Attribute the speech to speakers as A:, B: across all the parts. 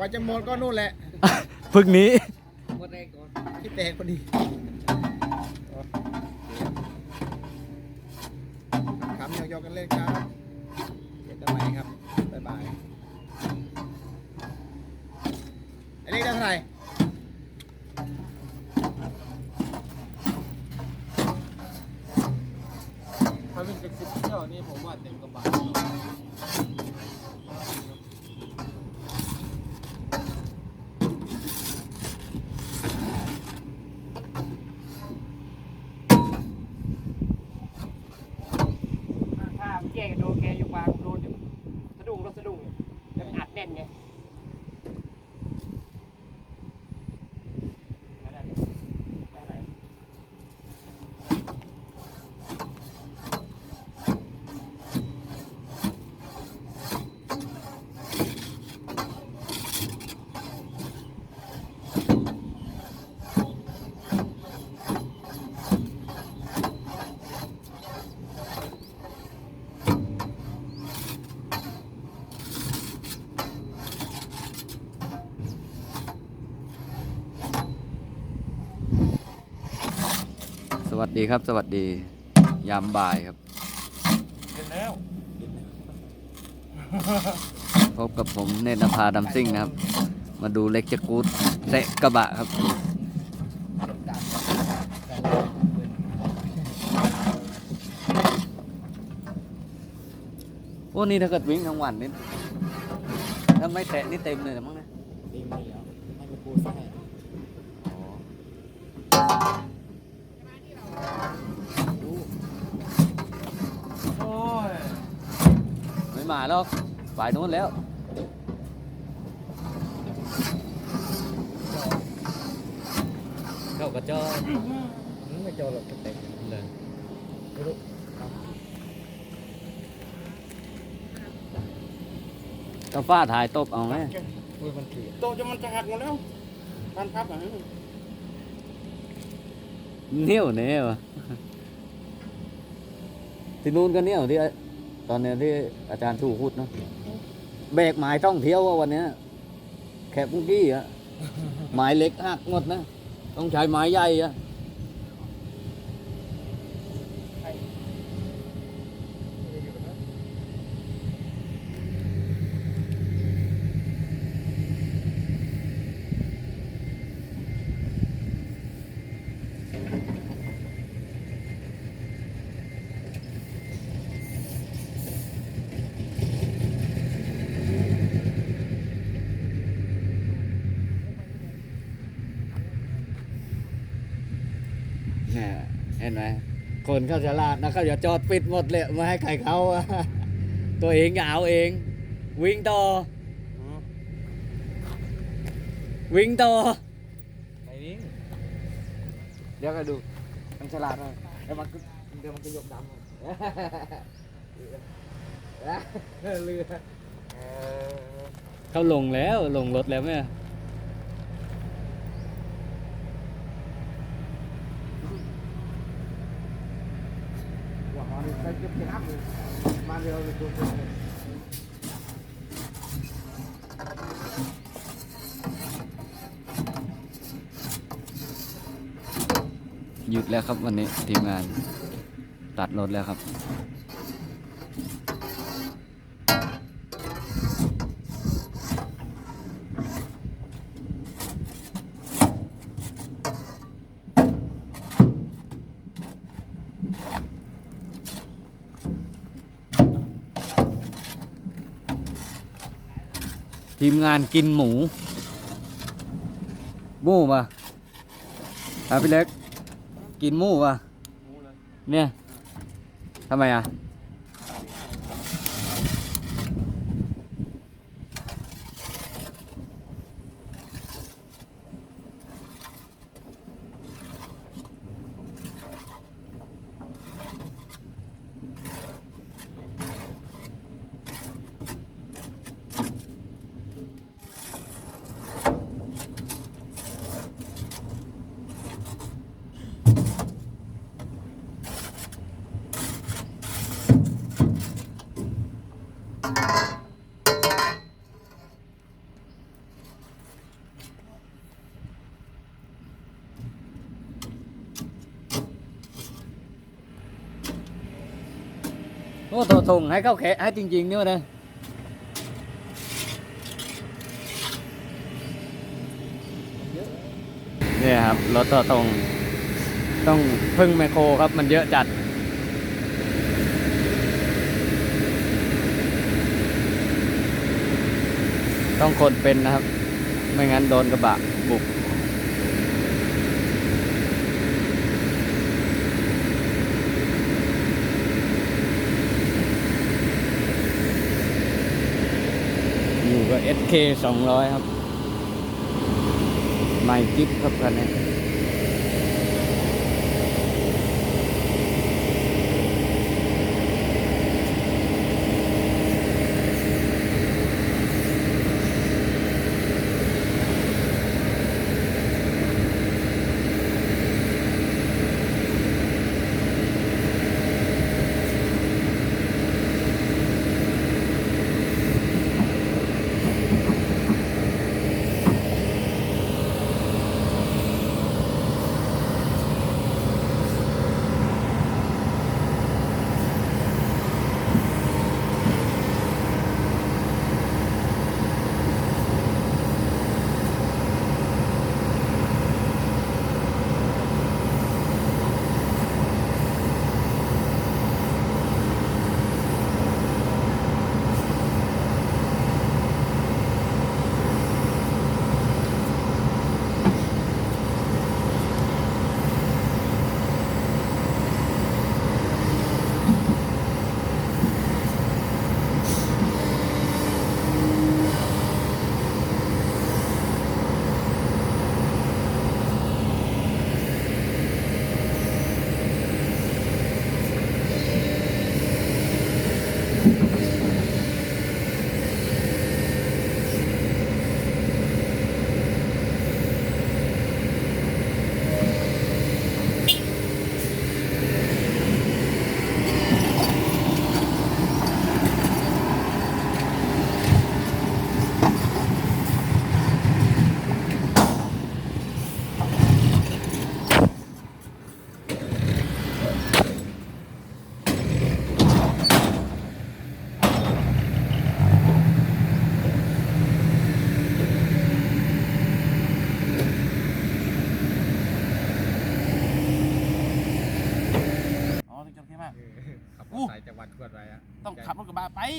A: ว่าจะหมดก็นู่นแหละ
B: พึ่งนี้
C: หมดแรงก่อน
A: ที่แตกพอดีขำหยอกๆกันเล่นครับเจอกันใหม่ครับบ๊ายบายอันนี้ได้เท่าไหร่
C: ถ้าวิ่งเป็นสิบเที่ยวนี่ผมว่าเต็มกระบะถ้าแยกโดนแกอยู่กลางโดนอยู่สะดุ้งรถสะดุ้งแล้วมันอัดแน่นไงได้ๆ
B: ส วัสดีครับ สวัสดี ยามบ่ายครับ
C: เห็นแล้ว
B: พบกับผมเนตรนภาดัมซิ่งนะครับ มาดูเล็กจะกูดเตะกระบะครับ โอ้นี่ถ้าเกิดวิ่งทั้งวันนี่ถ้าไม่แตะนี่เต็มเลยนะมั้งนะ
C: ดิ้งไม่แล้วให้มันปูใส่ โอ้ย
B: ไม่มาหรอกฝ่ายนู้นแล้วเข้ากระจอ
C: ไม่เจอหรอกเต็มเลยไม่รู้
B: กาฟ้าถ่ายตบเอาไหม
C: มือมันเสีย
A: โตจะมันจะหักหมดแล้วพันพับอะ
B: เนี่ยวเนี่ยวะที่นู้นก็เนี่ยวที่ ตอนเนี้ยที่อาจารย์ถูกพูดเนอะแบกไม้ท่องเที่ยวอะวันเนี้ยแคบมุกกี้อะไม้เล็กหักหมดนะ ต้องใช้ไม้ใหญ่อะ เนี่ยเห็นไหมคนเขาฉลาดนะเขาจะจอดปิดหมดเลยไม่ให้ใครเขาอะตัวเองก็เอาเอง วิ่งต่อวิ่งต่อ
C: ไปวิ่ง
B: เดี๋ยวก็ดู
C: มันฉลาดเลยเดี๋ยวมันก็เดี๋ยวมันจะยกดำเรือเรือเออ
B: เขาลงแล้วลงรถแล้วไหม
C: ว่ามันไปเก็บน้ำเลยมาเร็วเลยตัวตัวเลย
B: หยุดแล้วครับวันนี้ทีมงานตัดรถแล้วครับ ทีมงานกินหมูหมูป่ะอะพี่เล็ก กินหมูป่ะเนี่ยทำไมอะ โอ้ตัวส่งให้เข้าแขะให้จริงๆนี่วะนะเนี่ยครับรถตัวตรงต้องพึ่งแมคโครครับมันเยอะจัด ต้องคนเป็นนะครับ ไม่งั้นโดนกระบะบุก อยู่กับ SK 200 ครับ ไม่จิ๊บครับคันนี้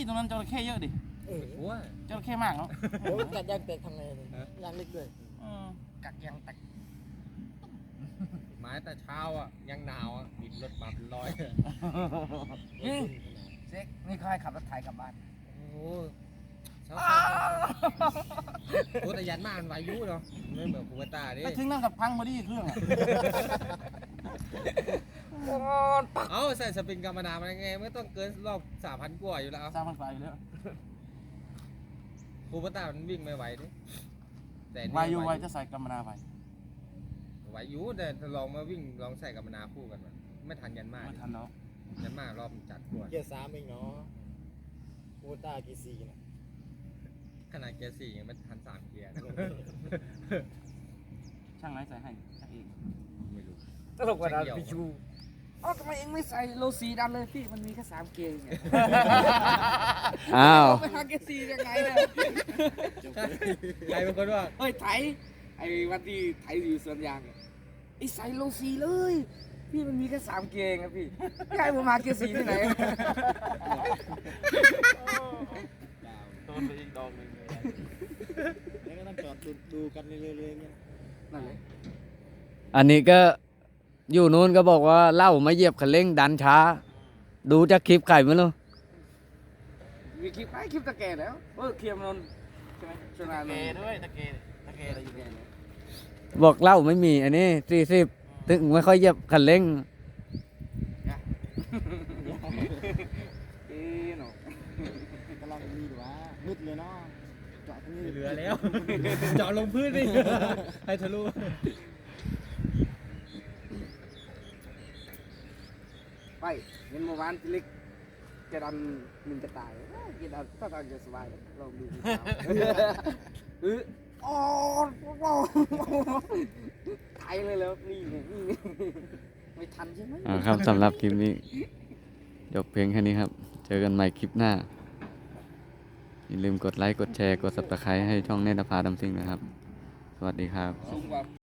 C: ตรงนั้นจระเข้เยอะดิ
A: โอ้โห
C: จระเข้มากเนาะ
D: โอ้ยกัดยางแตกทำไงเลย
A: ฮะ
D: ยางเล็กด้วย
C: อืมกักยังแตก
A: หมายแต่เช้าอะยังหนาวอะบินรถมาเป็นร้อย
C: นี่เซ็กนี่เขาให้ขับรถไถกลับบ้าน
A: โอ้โหเช้าๆตัวแต่ยันมากมันวายุเนาะไม่เหมือนคูเปต้าดิ
C: ไปถึงนั่งกับพังพอดีเครื่องอะ
A: เอ้าใส่สปริงกรรมนามันยังไงมันก็ต้องเกินรอบสามพันกว่าอยู่แล้ว
C: สร้างพันฝ่ายอยู่แล้ว
A: คูเปต้ามันวิ่งไม่ไหวดิแต่นี่
C: วายุไวจะใส่กรรมนาไป
A: ไหวอยุแต่ลองมาวิ่งลองใส่กรรมนาคู่กันมันไม่ทันยันมาก
C: ไม่ทันเนาะ
A: ยันมากรอบมันจัดกว่า
D: เกียร์สามเองเนาะโคต้าเกียร์สี่นะ
A: ขนาดเกียร์สี่ยังไม่ทันสามเกียร์นะ
C: ช่างไหนใส่ให้ช่างเอง
A: ไม่รู้
C: ตลกกว่า
A: ช่างเดี่ยว
C: พี่ชู อ๋อทำไมเองไม่ใส่โลสีดำเลยพี่มันมีแค่สามเกงเนี่ย
B: อ้าว
C: ไปหาเกงสียังไงเนี่ย
A: ใครเป็นคนว่า
C: เฮ้ยไถไอ้วันที่ไถอยู่สวนยางเนี่ยไอ้ใส่โลสีเลย พี่มันมีแค่สามเกงอะพี่พี่ให้ผมมาเกงสีที่ไหน โดนไปอีกดอกหนึ่งเลย
D: แล้วก็ต้องจอดดูดูกันเรื่อยๆเนี่ย
C: นั่นเลย
B: อันนี้ก็ อยู่นู้นก็บอกว่าเหล่ามาเหยียบคันเร่งดันช้า ดูจากคลิปไข่ไม่รู้
C: มีคลิปไอ้คลิปตะแกรงแล้วเออเคลียร์มันนนใช่ไหมชนะนนท์ด้วยตะแกรงตะแกรงอะไรอยู่เนี่ย
B: บอกเหล่าไม่มี อันนี้สี่สิบถึงไม่ค่อยเหยียบคันเร่ง
C: เอ๊ะเนาะ
D: กำลังมีหรือวะมืดเลยเนาะจอดตรงนี้
A: ไม่เหลือแล้ว เจาะลงพื้นดิให้ทะลุ
C: ไปเห็นเมื่อวานพี่เล็กจะดันหนึ่งจะตายเอ้ยจะดันถ้าทางจะสบายลองดูเอออ๋อไทยเลยแล้วนี่ไงนี่ไงไม่ทันใช่ไหม
B: อ่าครับสำหรับคลิปนี้จบเพียงแค่นี้ครับ เจอกันใหม่คลิปหน้า อย่าลืมกดไลค์ กดแชร์ กด subscribe ให้ช่องเนตรภาดำซิงนะครับ สวัสดีครับ
C: สูงกว่า